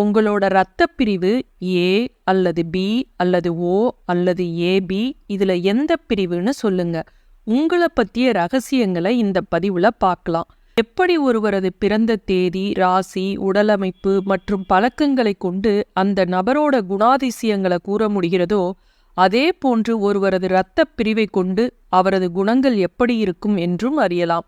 உங்களோட இரத்த பிரிவு ஏ அல்லது பி அல்லது ஓ அல்லது ஏபி இதுல எந்த பிரிவுன்னு சொல்லுங்க. உங்களை பத்திய ரகசியங்களை இந்த பதிவுல பார்க்கலாம். எப்படி ஒருவரது பிறந்த தேதி ராசி உடலமைப்பு மற்றும் பழக்கங்களை கொண்டு அந்த நபரோட குணாதிசயங்களை கூற முடிகிறதோ அதே போன்று ஒருவரது இரத்த பிரிவை கொண்டு அவரது குணங்கள் எப்படி இருக்கும் என்றும் அறியலாம்.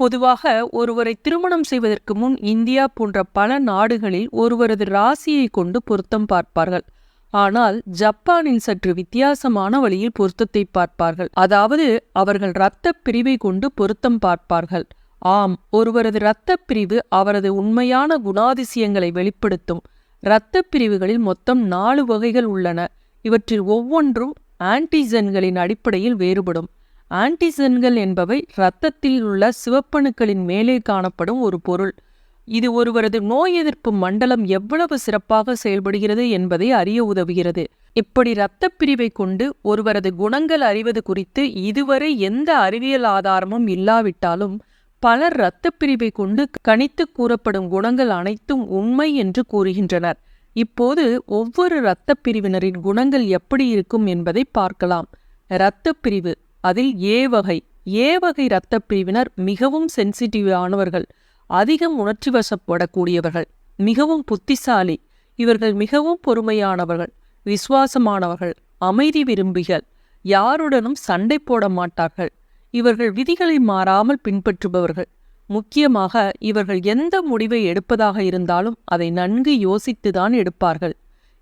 பொதுவாக ஒருவரை திருமணம் செய்வதற்கு முன் இந்தியா போன்ற பல நாடுகளில் ஒருவரது ராசியை கொண்டு பொருத்தம் பார்ப்பார்கள். ஆனால் ஜப்பானில் சற்று வித்தியாசமான வழியில் பொருத்தத்தை பார்ப்பார்கள். அதாவது அவர்கள் இரத்த பிரிவை கொண்டு பொருத்தம் பார்ப்பார்கள். ஆம் ஒருவரது இரத்த பிரிவு அவரது உண்மையான குணாதிசயங்களை வெளிப்படுத்தும். இரத்த பிரிவுகளில் மொத்தம் நாலு வகைகள் உள்ளன. இவற்றில் ஒவ்வொன்றும் ஆன்டிஜென்களின் அடிப்படையில் வேறுபடும். ஆன்டிசன்கள் என்பவை இரத்தத்தில் உள்ள சிவப்பணுக்களின் மேலே காணப்படும் ஒரு பொருள். இது ஒருவரது நோய் எதிர்ப்பு மண்டலம் எவ்வளவு சிறப்பாக செயல்படுகிறது என்பதை அறிய உதவுகிறது. இப்படி இரத்தப் பிரிவை கொண்டு ஒருவரது குணங்கள் அறிவது குறித்து இதுவரை எந்த அறிவியல் ஆதாரமும் இல்லாவிட்டாலும் பலர் இரத்தப் பிரிவை கொண்டு கணித்து கூறப்படும் குணங்கள் அனைத்தும் உண்மை என்று கூறுகின்றனர். இப்போது ஒவ்வொரு இரத்தப் பிரிவினரின் குணங்கள் எப்படி இருக்கும் என்பதை பார்க்கலாம். இரத்தப் பிரிவு. அதில் ஏ வகை. ஏ வகை இரத்தப் பிரிவினர் மிகவும் சென்சிட்டிவானவர்கள் அதிகம் உணர்ச்சி வசப்படக்கூடியவர்கள். மிகவும் புத்திசாலி. இவர்கள் மிகவும் பொறுமையானவர்கள். விசுவாசமானவர்கள். அமைதி விரும்பிகள். யாருடனும் சண்டை போட மாட்டார்கள். இவர்கள் விதிகளை மாறாமல் பின்பற்றுபவர்கள். முக்கியமாக இவர்கள் எந்த முடிவை எடுப்பதாக இருந்தாலும் அதை நன்கு யோசித்துதான் எடுப்பார்கள்.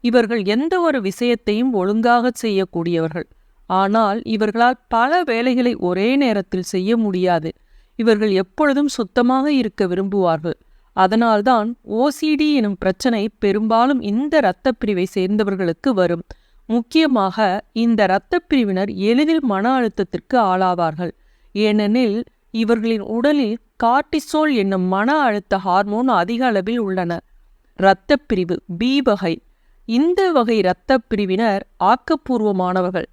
இவர்கள் எந்த ஒரு விஷயத்தையும் ஒழுங்காக செய்யக்கூடியவர்கள். ஆனால் இவர்களால் பல வேலைகளை ஒரே நேரத்தில் செய்ய முடியாது. இவர்கள் எப்பொழுதும் சுத்தமாக இருக்க விரும்புவார்கள். அதனால்தான் ஓசிடி எனும் பிரச்சனை பெரும்பாலும் இந்த இரத்த பிரிவை சேர்ந்தவர்களுக்கு வரும். முக்கியமாக இந்த இரத்தப் பிரிவினர் எளிதில் மன அழுத்தத்திற்கு ஆளாவார்கள். ஏனெனில் இவர்களின் உடலில் கார்டிசோல் என்னும் மன அழுத்த ஹார்மோன் அதிக அளவில் உள்ளன. இரத்தப் பிரிவு பி வகை. இந்த வகை இரத்தப் பிரிவினர் ஆக்கப்பூர்வமானவர்கள்.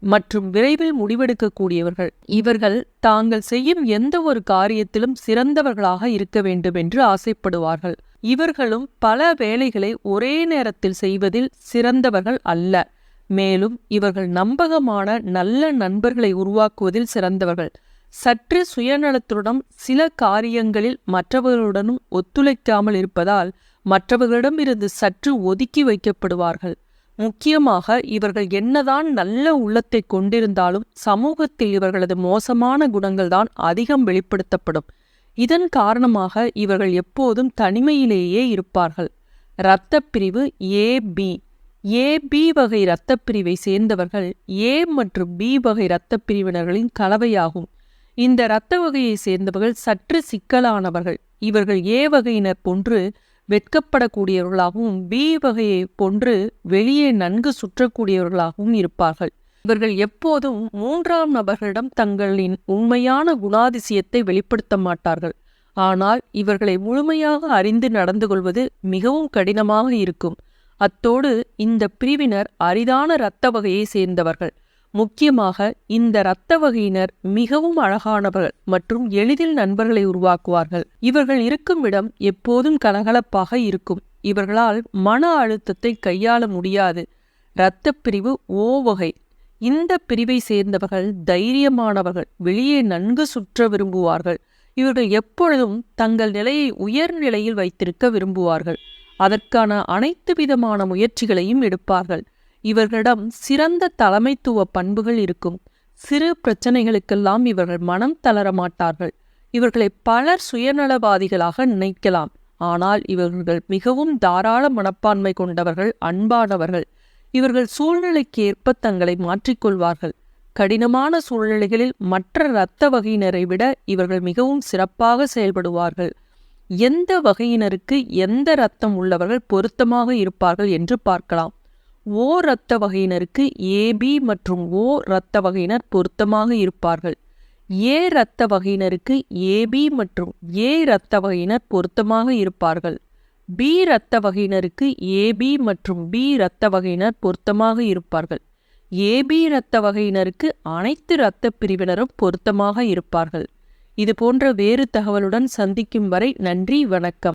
மற்றும் விரைவில் முடிவெடுக்கக்கூடியவர்கள். இவர்கள் தாங்கள் செய்யும் எந்த ஒரு காரியத்திலும் சிறந்தவர்களாக இருக்க வேண்டும் என்று ஆசைப்படுவார்கள். இவர்களும் பல வேலைகளை ஒரே நேரத்தில் செய்வதில் சிறந்தவர்கள் அல்ல. மேலும் இவர்கள் நம்பகமான நல்ல நண்பர்களை உருவாக்குவதில் சிறந்தவர்கள். சற்று சுயநலத்துடன் சில காரியங்களில் மற்றவர்களுடனும் ஒத்துழைக்காமல் இருப்பதால் மற்றவர்களிடமிருந்து சற்று ஒதுக்கி வைக்கப்படுவார்கள். முக்கியமாக இவர்கள் என்னதான் நல்ல உள்ளத்தை கொண்டிருந்தாலும் சமூகத்தில் இவர்களது மோசமான குணங்கள்தான் அதிகம் வெளிப்படுத்தப்படும். இதன் காரணமாக இவர்கள் எப்போதும் தனிமையிலேயே இருப்பார்கள். இரத்த பிரிவு ஏ பி. ஏ பி வகை இரத்தப் பிரிவை சேர்ந்தவர்கள் ஏ மற்றும் பி வகை இரத்த பிரிவினர்களின் கலவையாகும். இந்த இரத்த வகையை சேர்ந்தவர்கள் சற்று சிக்கலானவர்கள். இவர்கள் ஏ வகையினர் போன்று வெட்கப்படக்கூடியவர்களாகவும் பி வகையை போன்று வெளியே நன்கு சுற்றக்கூடியவர்களாகவும் இருப்பார்கள். இவர்கள் எப்போதும் மூன்றாம் நபர்களிடம் தங்களின் உண்மையான குணாதிசயத்தை வெளிப்படுத்த மாட்டார்கள். ஆனால் இவர்களை முழுமையாக அறிந்து நடந்து கொள்வது மிகவும் கடினமாக இருக்கும். அத்தோடு இந்த பிரிவினர் அரிதான இரத்த வகையை சேர்ந்தவர்கள். முக்கியமாக இந்த இரத்த வகையினர் மிகவும் அழகானவர்கள் மற்றும் எளிதில் நண்பர்களை உருவாக்குவார்கள். இவர்கள் இருக்கும் இடம் எப்போதும் கலகலப்பாக இருக்கும். இவர்களால் மன அழுத்தத்தை கையாள முடியாது. இரத்த பிரிவு ஓ வகை. இந்த பிரிவை சேர்ந்தவர்கள் தைரியமானவர்கள். வெளியே நன்கு சுற்ற விரும்புவார்கள். இவர்கள் எப்பொழுதும் தங்கள் நிலையை உயர்நிலையில் வைத்திருக்க விரும்புவார்கள். அதற்கான அனைத்து விதமான முயற்சிகளையும் எடுப்பார்கள். இவர்களிடம் சிறந்த தலைமைத்துவ பண்புகள் இருக்கும். சிறு பிரச்சனைகளுக்கெல்லாம் இவர்கள் மனம் தளர மாட்டார்கள். இவர்களை பலர் சுயநலவாதிகளாக நினைக்கலாம். ஆனால் இவர்கள் மிகவும் தாராள மனப்பான்மை கொண்டவர்கள் அன்பானவர்கள். இவர்கள் சூழ்நிலைக்கு ஏற்ப தங்களை மாற்றிக்கொள்வார்கள். கடினமான சூழ்நிலைகளில் மற்ற இரத்த வகையினரை விட இவர்கள் மிகவும் சிறப்பாக செயல்படுவார்கள். எந்த வகையினருக்கு எந்த இரத்தம் உள்ளவர்கள் பொருத்தமாக இருப்பார்கள் என்று பார்க்கலாம். ஓ இரத்த வகையினருக்கு ஏபி மற்றும் ஓ இரத்த வகையினர் பொருத்தமாக இருப்பார்கள். ஏ இரத்த வகையினருக்கு ஏபி மற்றும் ஏ இரத்த வகையினர் பொருத்தமாக இருப்பார்கள். பி இரத்த வகையினருக்கு ஏபி மற்றும் பி இரத்த வகையினர் பொருத்தமாக இருப்பார்கள். ஏபி இரத்த வகையினருக்கு அனைத்து இரத்த பிரிவினரும் பொருத்தமாக இருப்பார்கள். இது போன்ற வேறு தகவலுடன் சந்திக்கும் வரை நன்றி வணக்கம்.